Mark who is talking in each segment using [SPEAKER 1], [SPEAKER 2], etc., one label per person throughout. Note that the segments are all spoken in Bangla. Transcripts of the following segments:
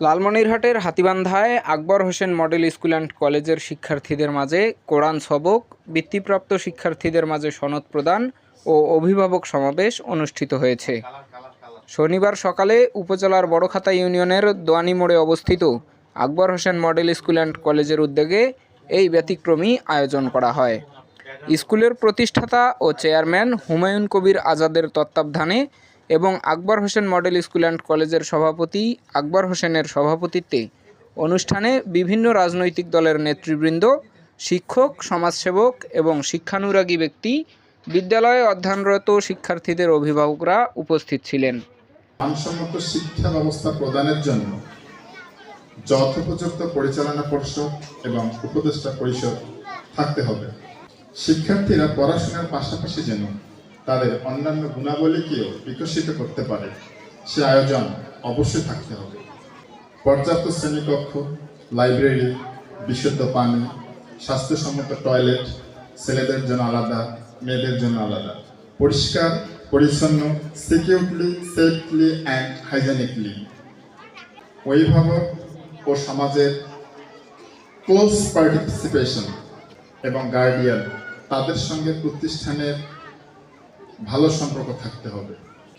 [SPEAKER 1] লালমনিরহাটের হাতিবান্ধায় Akbar Hossain model school and কলেজের শিক্ষার্থীদের মাঝে কোরআন সবক, বৃত্তিপ্রাপ্ত শিক্ষার্থীদের মাঝে সনদ প্রদান ও অভিভাবক সমাবেশ অনুষ্ঠিত হয়েছে। শনিবার সকালে উপজেলার বড়খাতা ইউনিয়নের দোয়ানি মোড়ে অবস্থিত Akbar Hossain model school and কলেজের উদ্যোগে এই ব্যতিক্রমী আয়োজন করা হয়। স্কুলের প্রতিষ্ঠাতা ও চেয়ারম্যান হুমায়ুন কবির আজাদের তত্ত্বাবধানে এবং Akbar Hossain model school and কলেজের সভাপতি, আকবর হোসেনের সভাপতিত্বে অনুষ্ঠানে বিভিন্ন রাজনৈতিক দলের নেতৃবৃন্দ, শিক্ষক, সমাজসেবক এবং শিক্ষানুরাগী ব্যক্তি, বিদ্যালয়ে অধ্যয়নরত শিক্ষার্থীদের অভিভাবকরা উপস্থিত ছিলেন।
[SPEAKER 2] মানসম্মত শিক্ষা ব্যবস্থা প্রদানের জন্য যথোপযুক্ত পরিচালনা পরিষদ এবং উপদেষ্টা পরিষদ থাকতে হবে। শিক্ষার্থীরা পড়াশোনার পাশাপাশি যেন তাদের অন্যান্য গুণাবলীকেও বিকশিত করতে পারে। সে আয়োজন অবশ্যই থাকতে হবে। পর্যাপ্ত শ্রেণীকক্ষ, লাইব্রেরি, বিশুদ্ধ পানি, স্বাস্থ্যসম্মত টয়লেট, ছেলেদের জন্য আলাদা, মেয়েদের জন্য আলাদা। পরিষ্কার, পরিচ্ছন্ন সিকিউরলি সেফলি অ্যান্ড হাইজেনিকলি অভিভাবক ও সমাজের ক্লোজ পার্টিসিপেশন এবং গার্ডিয়ান তাদের সঙ্গে প্রতিষ্ঠানের ভালো সম্পর্ক থাকতে হবে।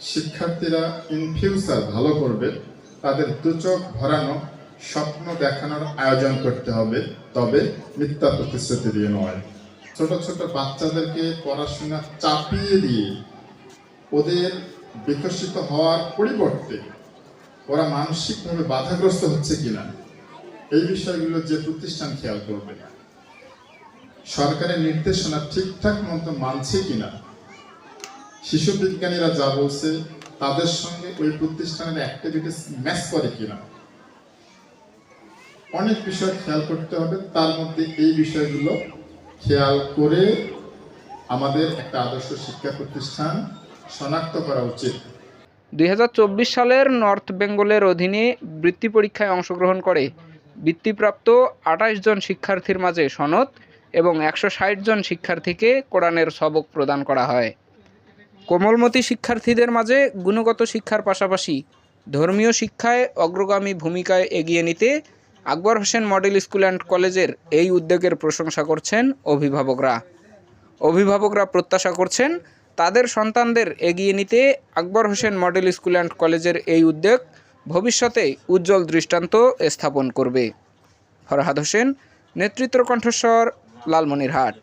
[SPEAKER 2] শিক্ষার্থীরা ইন ফিউচার ভালো করবে, তাদের দুচোখ ভরানো, স্বপ্ন দেখানোর আয়োজন করতে হবে, তবে মিথ্যা প্রতিশ্রুতি দিয়ে নয়। ছোট ছোট বাচ্চাদেরকে পড়াশোনা চাপিয়ে দিয়ে ওদের বিকশিত হওয়ার পরিবর্তে ওরা মানসিকভাবে বাধাগ্রস্ত হচ্ছে কিনা, এই বিষয়গুলো যে প্রতিষ্ঠান খেয়াল করবে সরকারের নির্দেশনা ঠিকঠাক মতো মানছে কিনা শিশু বিজ্ঞানীরা যা বলছে, তাদের সঙ্গে ওই প্রতিষ্ঠানের অ্যাক্টিভিটিস ম্যাচ করে কিনা? অনেক বিষয় খেয়াল করতে হবে, তার মধ্যে এই বিষয়গুলো খেয়াল করে আমাদের একটা আদর্শ শিক্ষা প্রতিষ্ঠান শনাক্ত করা উচিত।
[SPEAKER 1] দুই হাজার চব্বিশ সালের নর্থ বেঙ্গলের অধীনে বৃত্তি পরীক্ষায় অংশগ্রহণ করে বৃত্তিপ্রাপ্ত আঠাশ জন শিক্ষার্থীর মাঝে সনদ এবং একশো ষাট জন শিক্ষার্থীকে কোরআনের সবক প্রদান করা হয়। কোমলমতি শিক্ষার্থীদের মাঝে গুণগত শিক্ষার পাশাপাশি ধর্মীয় শিক্ষায় অগ্রগামী ভূমিকায় এগিয়ে নিতে Akbar Hossain model school and কলেজের এই উদ্যোগের প্রশংসা করছেন অভিভাবকরা। অভিভাবকরা প্রত্যাশা করছেন তাদের সন্তানদের এগিয়ে নিতে Akbar Hossain model school and কলেজের এই উদ্যোগ ভবিষ্যতে উজ্জ্বল দৃষ্টান্ত স্থাপন করবে। ফরহাদ হোসেন নেতৃত্ব কণ্ঠস্বর, লালমনিরহাট।